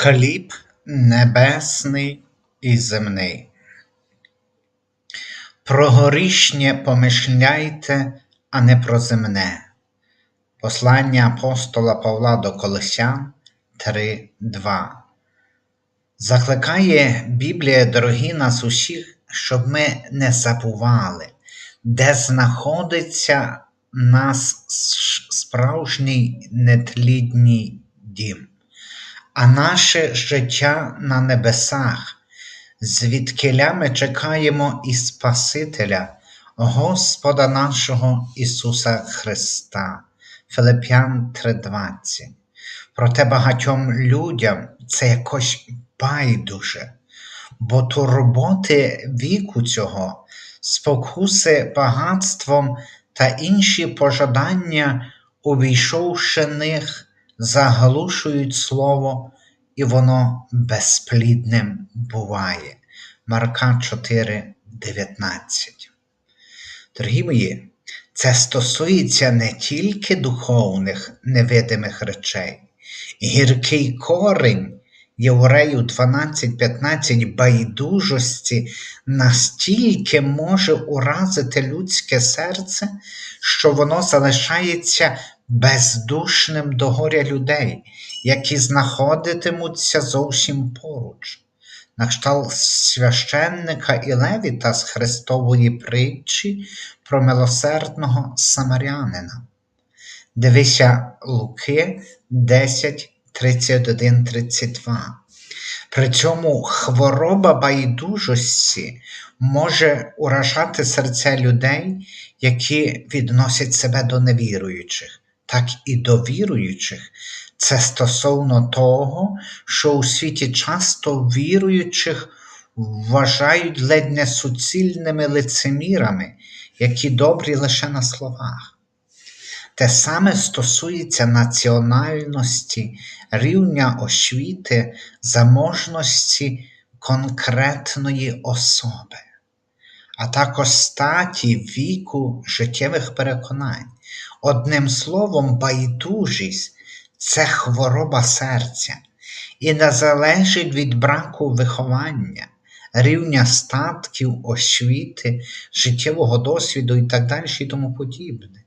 Хліб небесний і земний. Про горішнє помишляйте, а не про земне. Послання апостола Павла до Колосян 3.2. Закликає Біблія, дорогі нас усіх, щоб ми не забували, де знаходиться нас справжній нетлідній дім а наше життя на небесах, звідкиля ми чекаємо і Спасителя, Господа нашого Ісуса Христа. Филип'ян 3:20. Проте багатьом людям це якось байдуже, бо турботи віку цього, спокуси багатством та інші пожадання, увійшовши них, заглушують слово, і воно безплідним буває. Марка 4, 19. Дорогі мої, це стосується не тільки духовних невидимих речей, гіркий корень Єврею 12-15 байдужості настільки може уразити людське серце, що воно залишається бездушним до горя людей, які знаходитимуться зовсім поруч, на кшталт священника і левіта з Христової притчі про милосердного самарянина. Дивися Луки 10, 31, 32. При цьому хвороба байдужості може уражати серця людей, які відносять себе до невіруючих так і до віруючих, це стосовно того, що у світі часто віруючих вважають ледь не суцільними лицемірами, які добрі лише на словах. Те саме стосується національності, рівня освіти, заможності конкретної особи, а також статі віку життєвих переконань. Одним словом, байдужість це хвороба серця і не залежить від браку виховання, рівня статків, освіти, життєвого досвіду і так далі і тому подібне,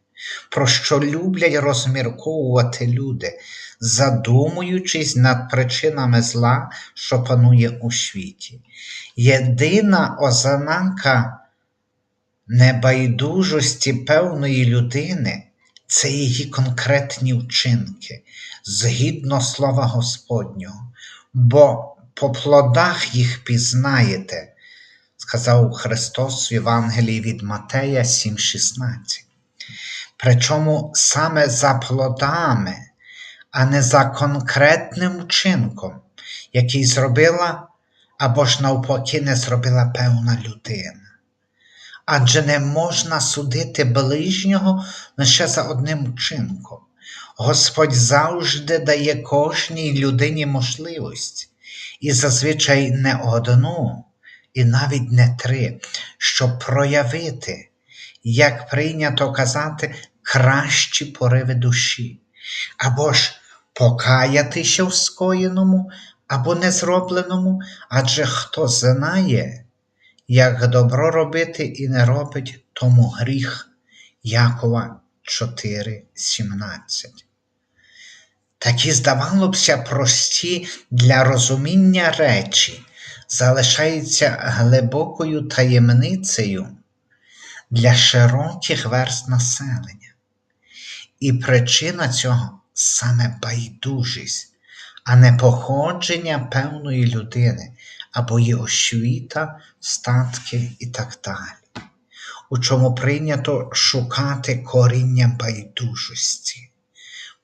про що люблять розмірковувати люди, задумуючись над причинами зла, що панує у світі. Єдина ознака небайдужості певної людини це її конкретні вчинки, згідно слова Господнього, бо по плодах їх пізнаєте, сказав Христос в Євангелії від Матея 7,16. Причому саме за плодами, а не за конкретним вчинком, який зробила або ж навпаки не зробила певна людина адже не можна судити ближнього лише за одним вчинком. Господь завжди дає кожній людині можливість, і зазвичай не одну, і навіть не три, щоб проявити, як прийнято казати, кращі пориви душі, або ж покаятися в скоєному, або незробленому, адже хто знає, як добро робити і не робить тому гріх Якова 4,17. Такі, здавалося прості для розуміння речі залишаються глибокою таємницею для широких верст населення. І причина цього саме байдужість, а не походження певної людини, або є освіта, статки і так далі, у чому прийнято шукати коріння байдужості,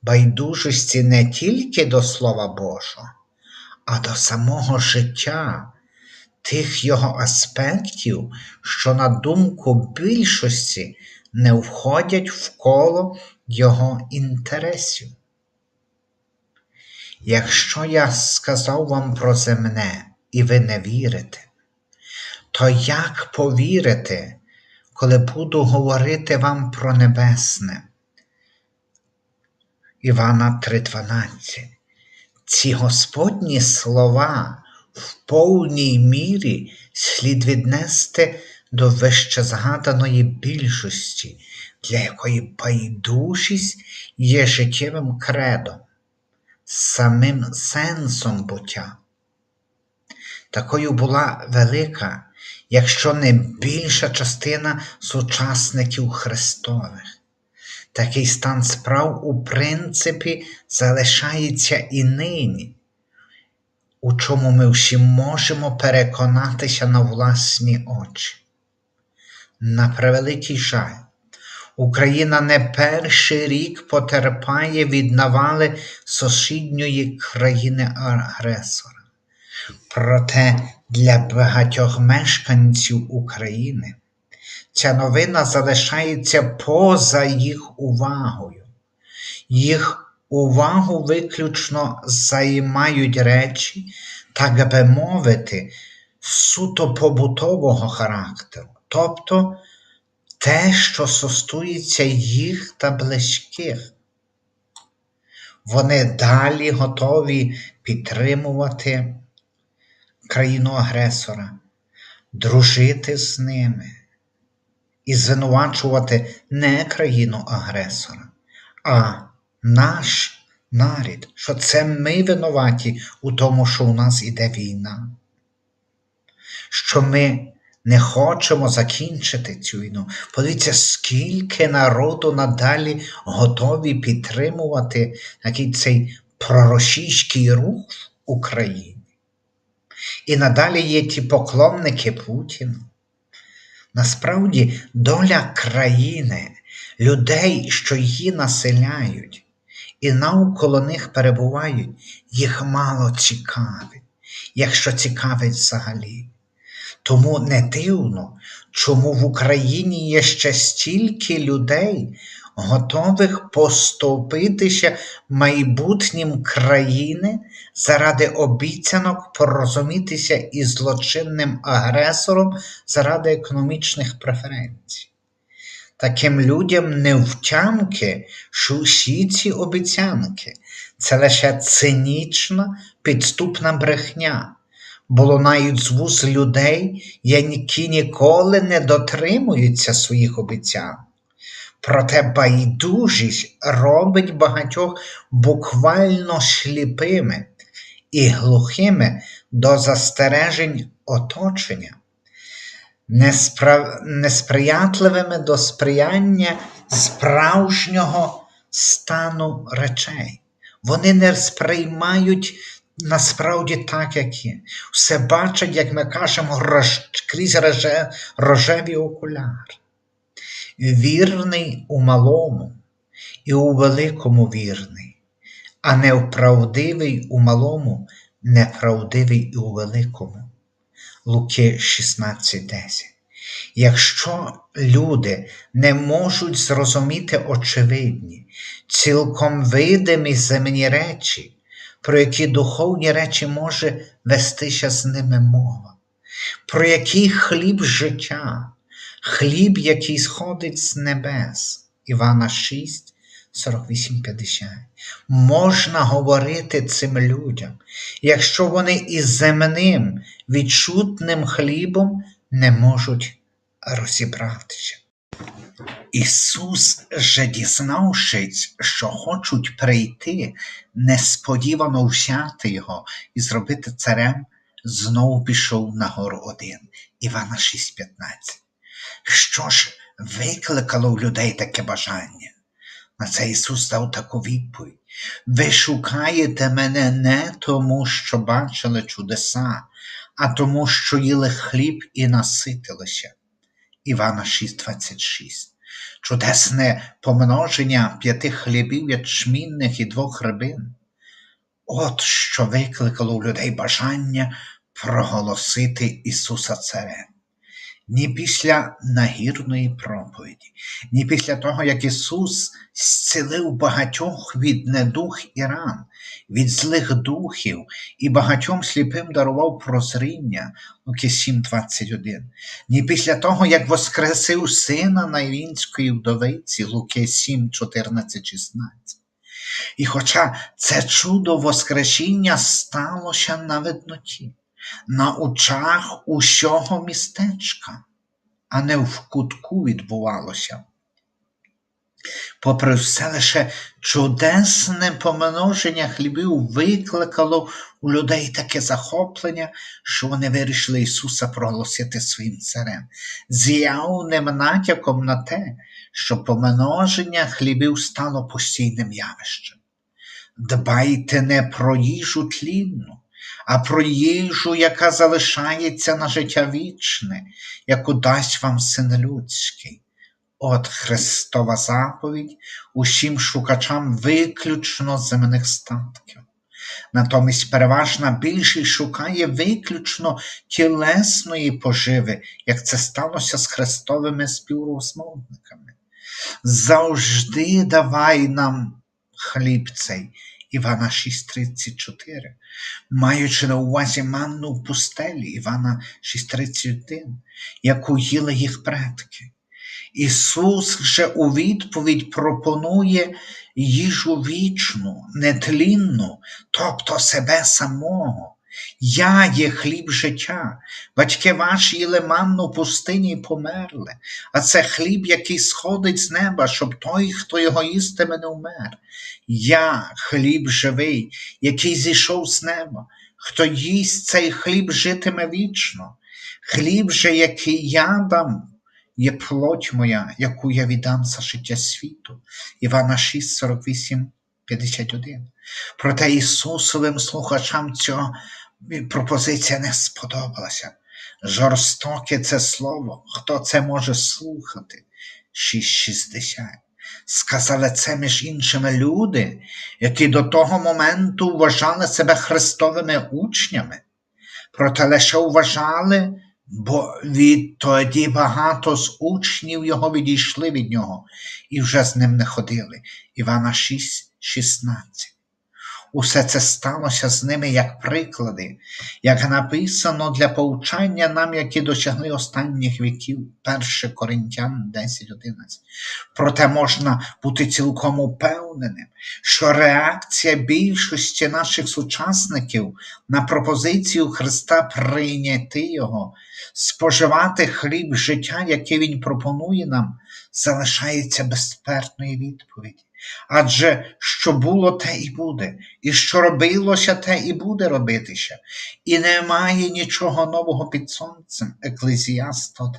байдужості не тільки до Слова Божого, а до самого життя, тих його аспектів, що, на думку більшості, не входять в коло його інтересів. Якщо я сказав вам про земне, і ви не вірите, то як повірите, коли буду говорити вам про небесне? Івана 3:12. Ці Господні слова в повній мірі слід віднести до вищезгаданої більшості, для якої байдужість є життєвим кредом, самим сенсом буття. Такою була велика, якщо не більша частина сучасників Христових. Такий стан справ, у принципі, залишається і нині, у чому ми всі можемо переконатися на власні очі. На превеликий жаль, Україна не перший рік потерпає від навали сусідньої країни-агресора. Проте для багатьох мешканців України ця новина залишається поза їх увагою. Їх увагу виключно займають речі, так би мовити, суто побутового характеру, тобто те, що стосується їх та близьких. Вони далі готові підтримувати країну агресора, дружити з ними і звинувачувати не країну агресора, а наш нарід, що це ми винуваті у тому, що у нас іде війна, що ми не хочемо закінчити цю війну. Подивіться, скільки народу надалі готові підтримувати такий цей проросійський рух в Україні. І надалі є ті поклонники Путіну. Насправді, доля країни, людей, що її населяють, і навколо них перебувають, їх мало цікавить, якщо цікавить взагалі. Тому не дивно, чому в Україні є ще стільки людей, готових поступитися майбутнім країни заради обіцянок порозумітися із злочинним агресором заради економічних преференцій. Таким людям не втямки, що всі ці обіцянки це лише цинічна підступна брехня, бо лунають з вуз людей, які ніколи не дотримуються своїх обіцянок. Проте байдужість робить багатьох буквально сліпими і глухими до застережень оточення, неспра... несприятливими до сприяння справжнього стану речей. Вони не сприймають насправді так, як є. Все бачать, як ми кажемо, рож... крізь роже... рожеві окуляри вірний у малому і у великому вірний, а неправдивий у малому, неправдивий і у великому. Луки 16.10. Якщо люди не можуть зрозуміти очевидні, цілком видимі земні речі, про які духовні речі може вестися з ними мова, про який хліб життя, хліб, який сходить з небес. Івана 6, 48, 50. Можна говорити цим людям, якщо вони із земним відчутним хлібом не можуть розібратися. Ісус же дізнавшись, що хочуть прийти, несподівано взяти його і зробити царем, знову пішов на гору один. Івана 6,15. Що ж викликало в людей таке бажання? На це Ісус дав таку відповідь. Ви шукаєте мене не тому, що бачили чудеса, а тому, що їли хліб і наситилися. Івана 6,26. Чудесне помноження п'яти хлібів ячмінних і двох рибин. От що викликало у людей бажання проголосити Ісуса Царем ні після нагірної проповіді, ні після того, як Ісус зцілив багатьох від недух і ран, від злих духів і багатьом сліпим дарував прозріння Луки 7,21, ні після того, як воскресив сина Найвінської вдовиці Луки 7, 14, 16. І хоча це чудо Воскресіння сталося на видноті, на очах усього містечка, а не в кутку відбувалося. Попри все лише чудесне помноження хлібів викликало у людей таке захоплення, що вони вирішили Ісуса проголосити своїм царем, з явним натяком на те, що помноження хлібів стало постійним явищем. Дбайте не про їжу тлінну, а про їжу, яка залишається на життя вічне, яку дасть вам син людський. От Христова заповідь усім шукачам виключно земних статків. Натомість переважна більшість шукає виключно тілесної поживи, як це сталося з Христовими співрозмовниками. Завжди давай нам хліб цей, Івана 6,34, маючи на увазі манну в пустелі Івана 6,31, яку їли їх предки. Ісус вже у відповідь пропонує їжу вічну, нетлінну, тобто себе самого. Я є хліб життя. Батьки ваші їли манну пустині і померли, а це хліб, який сходить з неба, щоб той, хто його їстиме, не вмер. Я хліб живий, який зійшов з неба. Хто їсть цей хліб, житиме вічно. Хліб же, який я дам, є плоть моя, яку я віддам за життя світу. Івана 6, 48, 51. Проте Ісусовим слухачам ця пропозиція не сподобалася. Жорстоке це слово, хто це може слухати? 6,60. Сказали це між іншими люди, які до того моменту вважали себе Христовими учнями, проте лише вважали, бо відтоді багато з учнів його відійшли від нього і вже з ним не ходили. Івана 6, 16. Усе це сталося з ними як приклади, як написано для повчання нам, які досягли останніх віків, 1 Коринтян 10.11. Проте можна бути цілком упевненим, що реакція більшості наших сучасників на пропозицію Христа прийняти Його, споживати хліб життя, який Він пропонує нам, залишається безпертної відповіді. Адже що було, те і буде, і що робилося, те і буде робитися, і немає нічого нового під сонцем, Еклезіаст 1.9.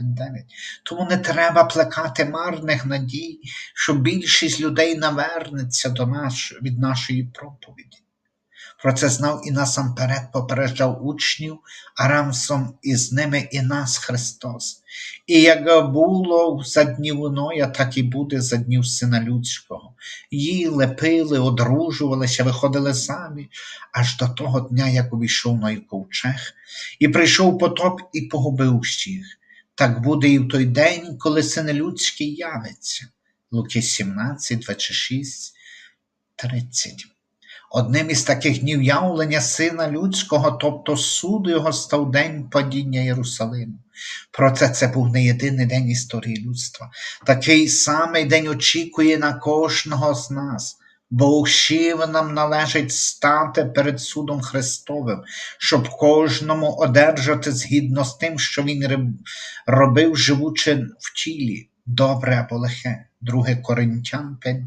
Тому не треба плекати марних надій, що більшість людей навернеться до нас від нашої проповіді. Про це знав і насамперед попереджав учнів, а разом із ними і нас Христос. І як було за днів Ноя, так і буде за днів Сина Людського. Їли, пили, одружувалися, виходили самі, аж до того дня, як увійшов Ной ковчег, і прийшов потоп і погубив всіх. Так буде і в той день, коли Син Людський явиться. Луки 17, 26, 30. Одним із таких днів явлення Сина Людського, тобто суду його став день падіння Єрусалиму. Проте це був не єдиний день історії людства. Такий самий день очікує на кожного з нас, бо усім нам належить стати перед судом Христовим, щоб кожному одержати згідно з тим, що він робив, живучи в тілі, добре або лихе. 2 Коринтян 5.10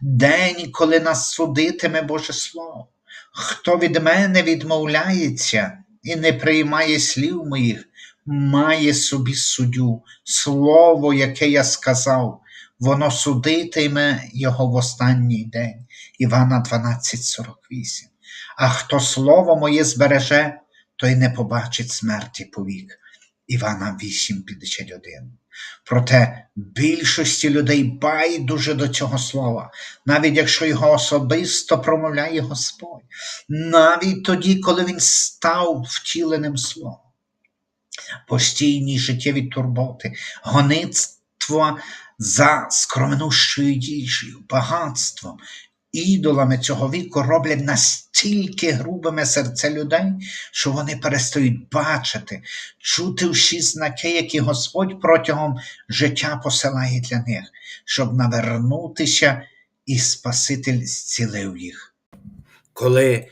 День, коли нас судитиме Боже Слово. Хто від мене відмовляється і не приймає слів моїх, має собі суддю, слово, яке я сказав, воно судитиме його в останній день. Івана 12,48. А хто слово моє збереже, той не побачить смерті повік. Івана 8,51. Проте більшості людей байдуже до цього слова, навіть якщо його особисто промовляє Господь, навіть тоді, коли він став втіленим словом. Постійні життєві турботи, гоництво за скромнущою їжею, багатством, ідолами цього віку роблять настільки грубими серце людей, що вони перестають бачити, чути всі знаки, які Господь протягом життя посилає для них, щоб навернутися і Спаситель зцілив їх. Коли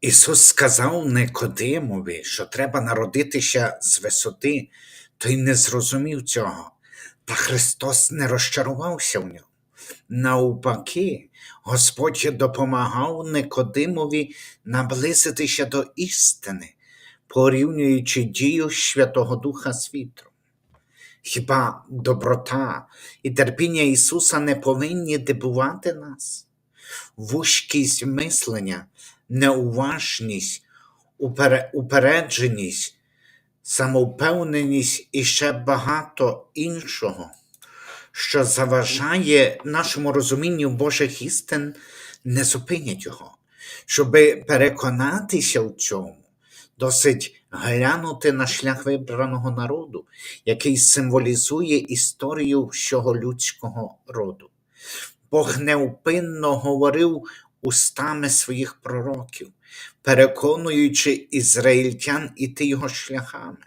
Ісус сказав Никодимові, що треба народитися з висоти, той не зрозумів цього, та Христос не розчарувався в ньому. Навпаки, Господь допомагав Никодимові наблизитися до істини, порівнюючи дію Святого Духа з вітром. Хіба доброта і терпіння Ісуса не повинні дивувати нас? Вузькість мислення, неуважність, упередженість, самовпевненість і ще багато іншого, що заважає нашому розумінню Божих істин, не зупинять його. Щоби переконатися в цьому, досить глянути на шлях вибраного народу, який символізує історію всього людського роду. Бог невпинно говорив устами своїх пророків, переконуючи ізраїльтян іти його шляхами,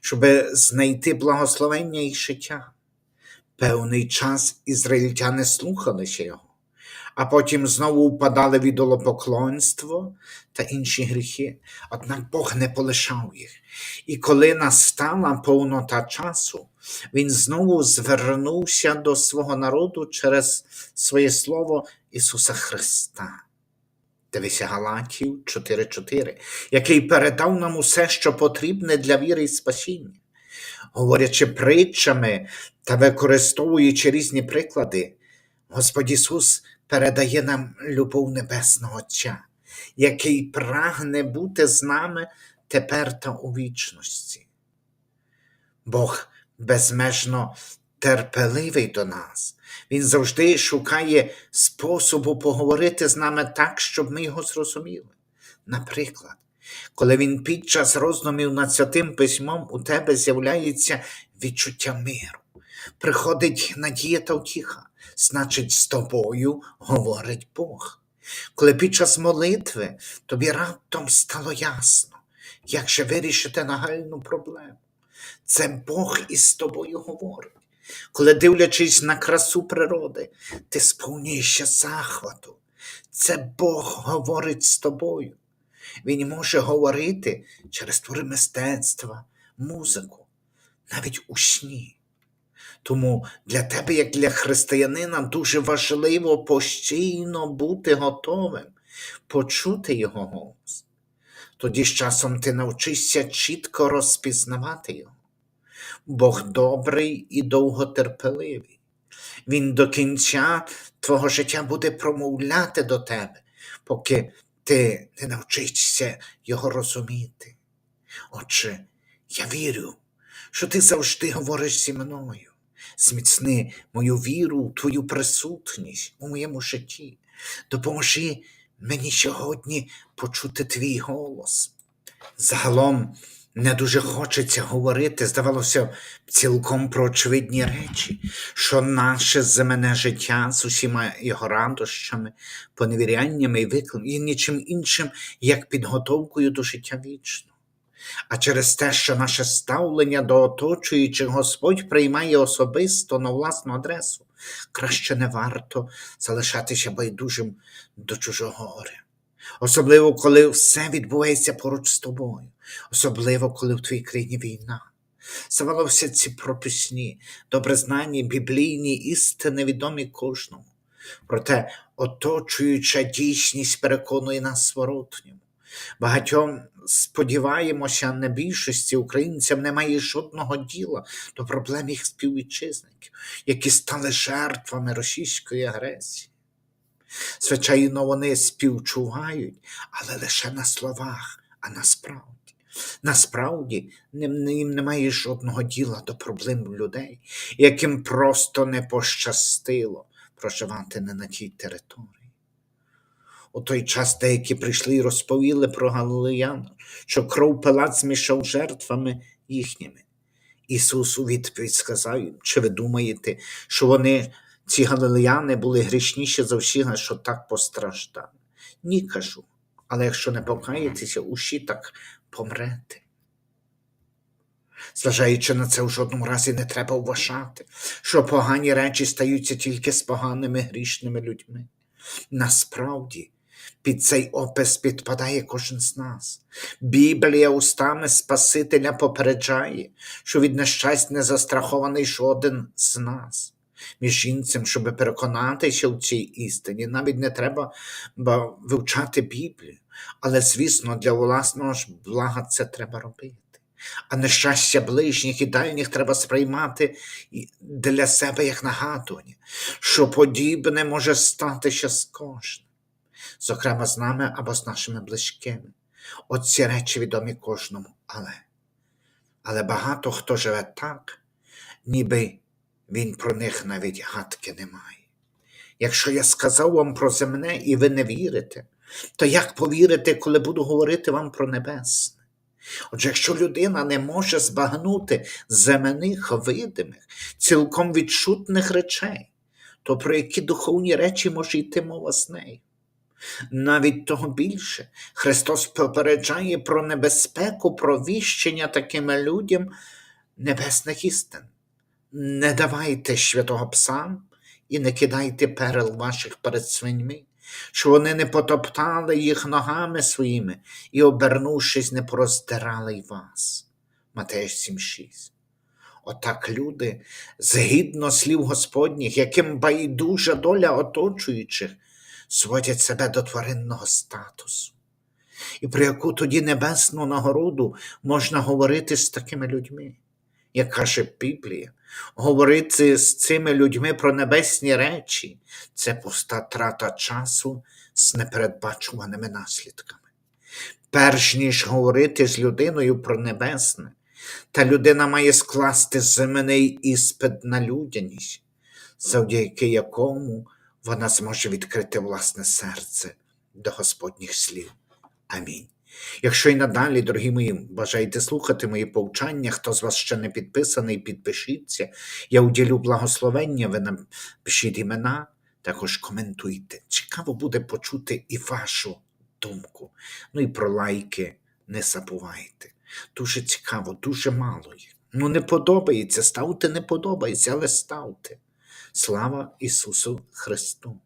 щоб знайти благословення і життя. Певний час ізраїльтяни слухалися його, а потім знову впадали в ідолопоклонство та інші гріхи. Однак Бог не полишав їх. І коли настала повнота часу, він знову звернувся до свого народу через своє слово Ісуса Христа. Дивися Галатів 4.4, який передав нам усе, що потрібне для віри і спасіння. Говорячи притчами та використовуючи різні приклади, Господь Ісус передає нам любов Небесного Отця, який прагне бути з нами тепер та у вічності. Бог безмежно терпеливий до нас. Він завжди шукає способу поговорити з нами так, щоб ми його зрозуміли. Наприклад, коли він під час роздумів над святим письмом у тебе з'являється відчуття миру, приходить надія та втіха, значить, з тобою говорить Бог. Коли під час молитви тобі раптом стало ясно, як же вирішити нагальну проблему. Це Бог із тобою говорить. Коли, дивлячись на красу природи, ти сповнюєшся захвату. Це Бог говорить з тобою. Він може говорити через твори мистецтва, музику, навіть у сні. Тому для тебе, як для християнина, дуже важливо постійно бути готовим почути його голос. Тоді з часом ти навчишся чітко розпізнавати його. Бог добрий і довготерпеливий. Він до кінця твого життя буде промовляти до тебе, поки ти не навчишся його розуміти. Отже, я вірю, що ти завжди говориш зі мною. Зміцни мою віру твою присутність у моєму житті. Допоможи мені сьогодні почути твій голос. Загалом не дуже хочеться говорити, здавалося цілком про очевидні речі, що наше земне життя з усіма його радощами, поневіряннями і викликами є нічим іншим, як підготовкою до життя вічного. А через те, що наше ставлення до оточуючих Господь приймає особисто на власну адресу, краще не варто залишатися байдужим до чужого горя. Особливо, коли все відбувається поруч з тобою, особливо, коли в твоїй країні війна. Здавалося, ці прописні, добре знані біблійні істини відомі кожному. Проте оточуюча дійсність переконує нас зворотньому. Багатьом сподіваємося, не більшості українцям немає жодного діла до проблем їх співвітчизників, які стали жертвами російської агресії. Звичайно, вони співчувають, але лише на словах, а насправді. Насправді їм немає жодного діла до проблем людей, яким просто не пощастило проживати не на тій території. У той час деякі прийшли і розповіли про галилеян, що кров Пилат змішав жертвами їхніми. Ісус у відповідь сказав їм, чи ви думаєте, що вони, ці галилеяни, були грішніші за всіх, що так постраждали? Ні, кажу. Але якщо не покаєтеся, усі так помрете. Зважаючи на це, в жодному разі не треба вважати, що погані речі стаються тільки з поганими грішними людьми. Насправді, під цей опис підпадає кожен з нас. Біблія устами Спасителя попереджає, що від нещасть не застрахований жоден з нас. Між іншим, щоб переконатися в цій істині, навіть не треба вивчати Біблію, але, звісно, для власного ж блага це треба робити. А нещастя ближніх і дальніх треба сприймати для себе як нагадування, що подібне може статися з кожним, зокрема з нами або з нашими близькими. От ці речі відомі кожному, але, але багато хто живе так, ніби він про них навіть гадки не має. Якщо я сказав вам про земне і ви не вірите, то як повірите, коли буду говорити вам про небесне? Отже, якщо людина не може збагнути земних видимих, цілком відчутних речей, то про які духовні речі може йти мова з нею? Навіть того більше, Христос попереджає про небезпеку провіщення такими людям небесних істин. Не давайте святого псам і не кидайте перел ваших перед свиньми, що вони не потоптали їх ногами своїми і, обернувшись, не пороздирали й вас. Матея 7,6. Отак люди, згідно слів Господніх, яким байдужа доля оточуючих, зводять себе до тваринного статусу. І про яку тоді небесну нагороду можна говорити з такими людьми? Як каже Біблія, говорити з цими людьми про небесні речі це пуста трата часу з непередбачуваними наслідками. Перш ніж говорити з людиною про небесне, та людина має скласти земний іспит на людяність, завдяки якому вона зможе відкрити власне серце до Господніх слів. Амінь. Якщо й надалі, дорогі мої, бажаєте слухати мої повчання, хто з вас ще не підписаний, підпишіться. Я уділю благословення, ви напишіть імена, також коментуйте. Цікаво буде почути і вашу думку. Ну і про лайки не забувайте. Дуже цікаво, дуже мало їх. Ну, не подобається, ставте не подобається, але ставте. Слава Ісусу Христу!